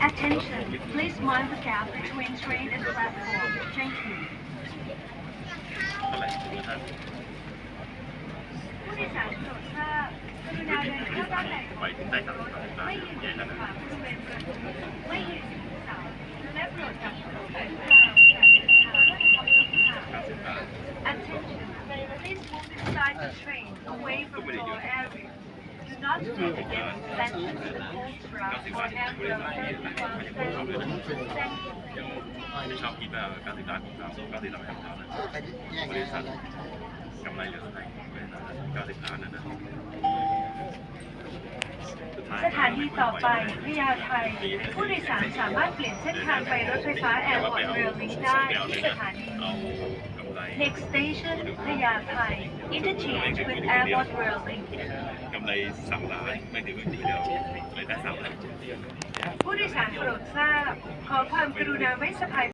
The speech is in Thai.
Attention, please mind the gap between train and platform. Thank you. Attention, please move inside the train, away from your area. ไม่ชอบคิดว่าก้าสิบบาของเราก้าสิบบาของเรานะบริษัทกำไรเหลือเท่าไหร่กาสิบล้านนะนนะสถานีต่อไปพญาไทย ผู้โดยสารสามารถเปลี่ยนเส้นทางไปรถไฟฟ้าแอร์พอร์ตเรลลิงได้ที่สถานี Next station พญาไท interchange with Airport Rail Link กำไรสามล้านไม่ถึงทีเดียวเลยได้สามล้านผู้โดยสารโปรดทราบ ขอความกรุณาไม่สะพาย